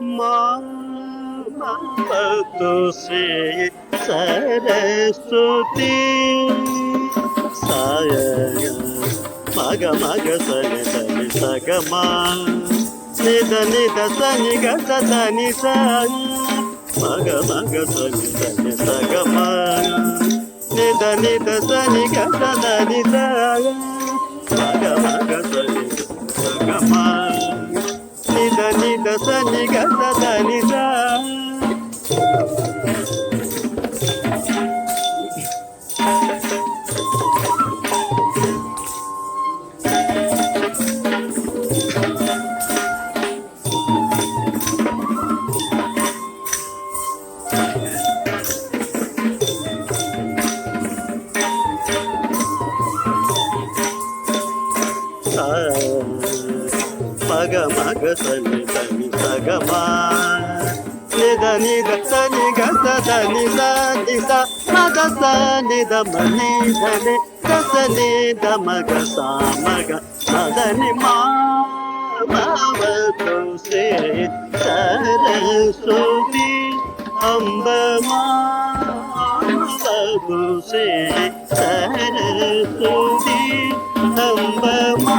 మామవతు శ్రీ సరస్వతి సాయ మగ మగ సని సని సగమా నిద నిద సని గ సని సాయ మగ మగ సని సని సగమా నిద నిద సని గ సని సాయ నిద సని గ సని సగ మగ సని సని సగమా. నిద నిద సని గ సద నిద నిద మగ స నిద మని ధని గస నిద మగ సా మగ సదని మా మావతు శ్రీ సరస్వతి అంబ మావతు శ్రీ సరస్వతి అంబ మా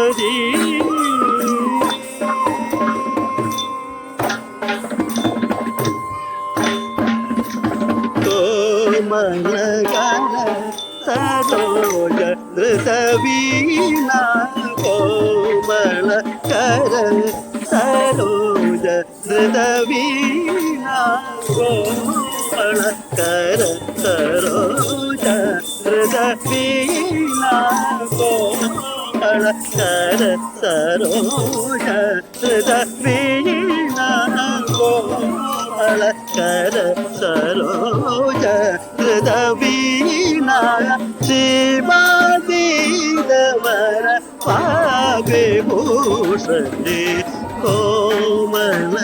വീണ കോമള കര സരോജ ധൃത വീണ കോമള കര സരോജ ധൃത വീണ കോമള കര സരോജ ധൃത വീണ ശര സരോജ ഹൃദവീണ ശ്രീമാതീരവര പാവിഭൂഷണേ കോമള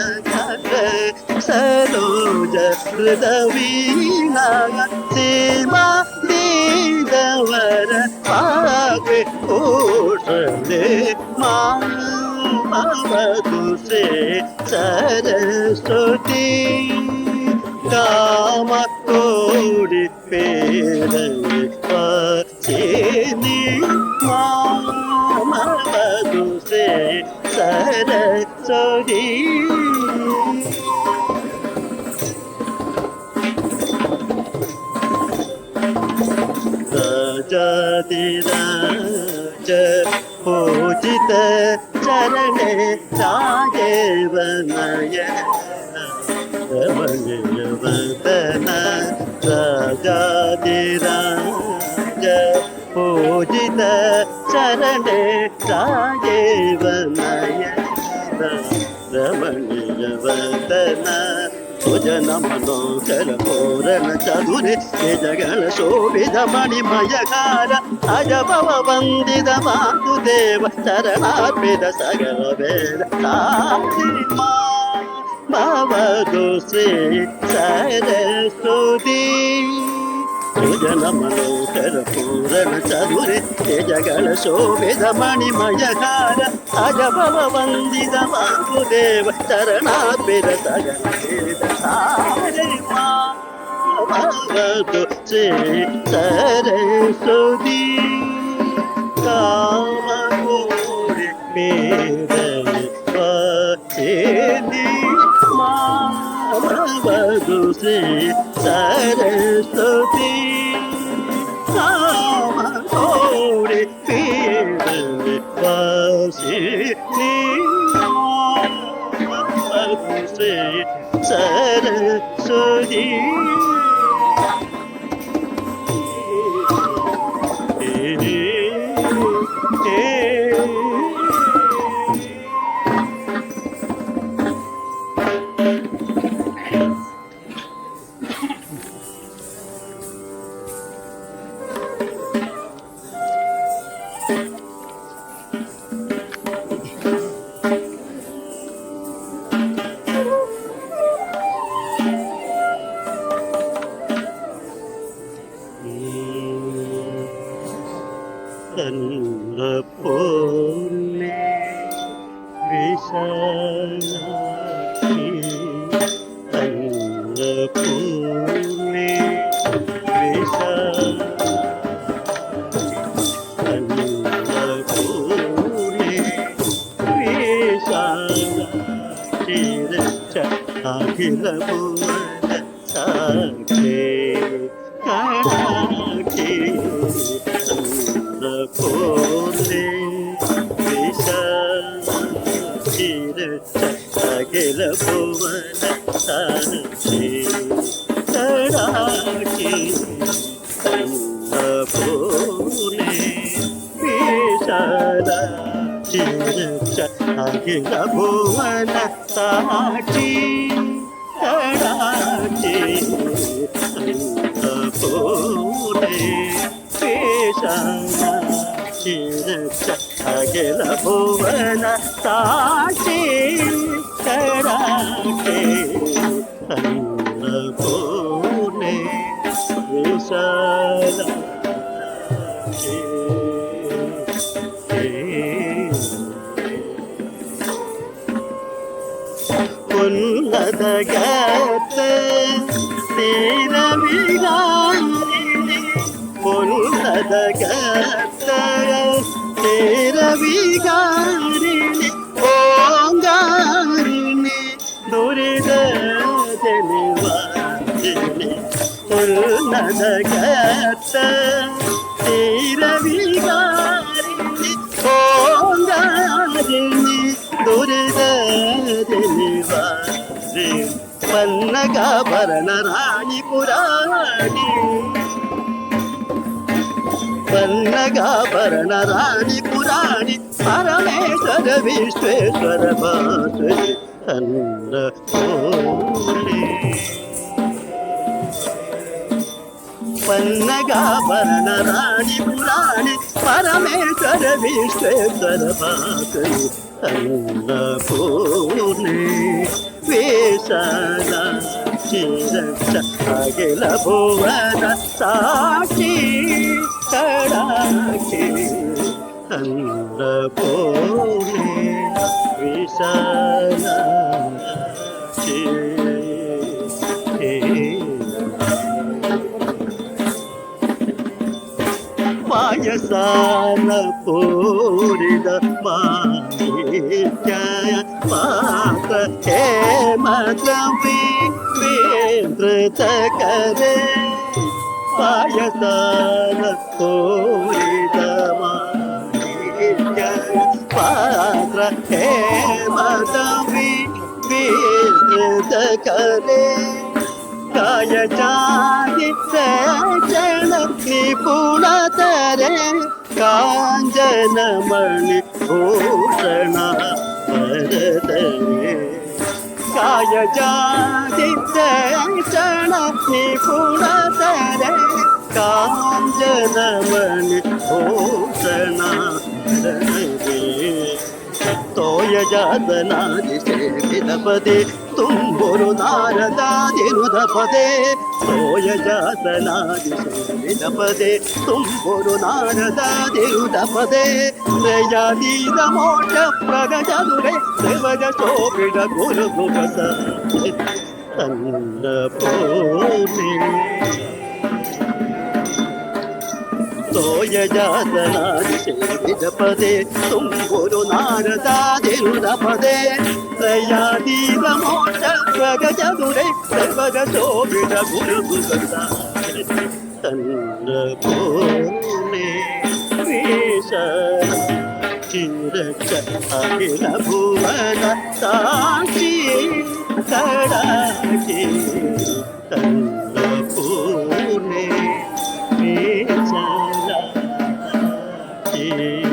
സരോജ ഹൃദവീണ ശ്രീമാ ദീരവര പാവിഭൂഷണേ മാ ममतु से सरस्वती कामकोडि पेरसिनी ममतु से सरस्वती राजा दिराज पूजित ശരണേ രാഘവനയ രമണീയവദന രാജാതിരാജ പൂജിത ശരണേ രാഘവനയ രമണീയവദന భుజన మనోహర పూరణ చదురి జగల శోభిత మణిమయకార అజభవ వందిత మాతుదేవ చరణార్పిత సగల వేద భవదు శ్రీ సరస్వతి భుజన మనోహర పూరణ చదురి జగల శోభిత మణిమయకార అజభవ వందిత మాతుదేవ చరణార్పిత సగల వేద సరస్వతి కామకోరి పేదలి పచేది శ్రీ సరస్వతి Sẽ đến. കണ്ട പോന്നെ വിശാലാക്ഷി കണ്ട പോന്നെ വിശാല അഖില പൂർണ സാക്ഷി കാണാ ಭುವನ ಸಾಟಿ ಕಡಾಟಿ ಪೋರೆ ಪೇಶನ ಕಿರಚ ಅಗೆಲ ಭುವನ ಸಾಟಿ ಕಡಾಟಿ ಪೋರೆ ಪೇಶನ நல்லதகத்து சேரவிழான் பொன்னதகத்த சேரவிகாரிணி ஓங்காரிணி துரித ஜனிவாரிணி பொன்னதகத்த పన్నగాభరణ రాణి పురాణి. పన్నగాభరణ రాణి పురాణి పరమేశ్వర విశ్వేశ్వర భాసుని అన్న పన్నగాభరణ రాణి పురాణి పరమేశ్వర విశ్వేశ్వర భాసుని అన్నపూర్ణే వేషాల చిరక్ష అఖిల భువన సాక్షి కడాక్షి అన్నపూర్ణే విశాల സന്താന പൂരിത മാതൃതകരേ പായസാന പൂരിതമാ പാത്ര ഹേ മതവി करे काय जाए चलती पू रे हरे मणि भूषण हरदये रे निपुणतरे मणि भूषण तो यदना जिसे दिन पदे तुम ಗುರು ನಾರದಾದಿರುದ ಪದೇ ಸೋಯ ಜಾತನಾದಿ ಸೋಮಿದ ಪದೇ ತುಂಬುರು ನಾರದಾದಿರುದ ಪದೇ ಜಯದೀದ ಮೋಟ ಪ್ರಗಜನುರೆ ಶಿವಜ ಶೋಭಿಡ ಗುರು ಗುರುಸ ತನ್ನ ಪೂರ್ಣಿ ಗುರು ಗುಗಸ ಅನ್ನಪೂರ್ಣಿ ತೋಯ ಜಾತನಾದಿ ಸೇವಿತಪದೆ ತುಂಬುರು ನಾರದಾದಿರುದಪದೆ ತ್ರಯಾದೀದ ಮೋಕ್ಷ ಪ್ರಗಜದುರೆ ಸರ್ವಗ ಶೋಭಿತ ಗುರು ಗುಗಸ ಅನ್ನಪೂರ್ಣೆ ವಿಷ ಚಿರಕ್ಷ ಅಖಿಲ ಭುವನ ಸಾಕ್ಷಿ ಕಡಾಕ್ಷಿ ಅನ್ನಪೂರ್ಣೆ ವಿಷ Jesus.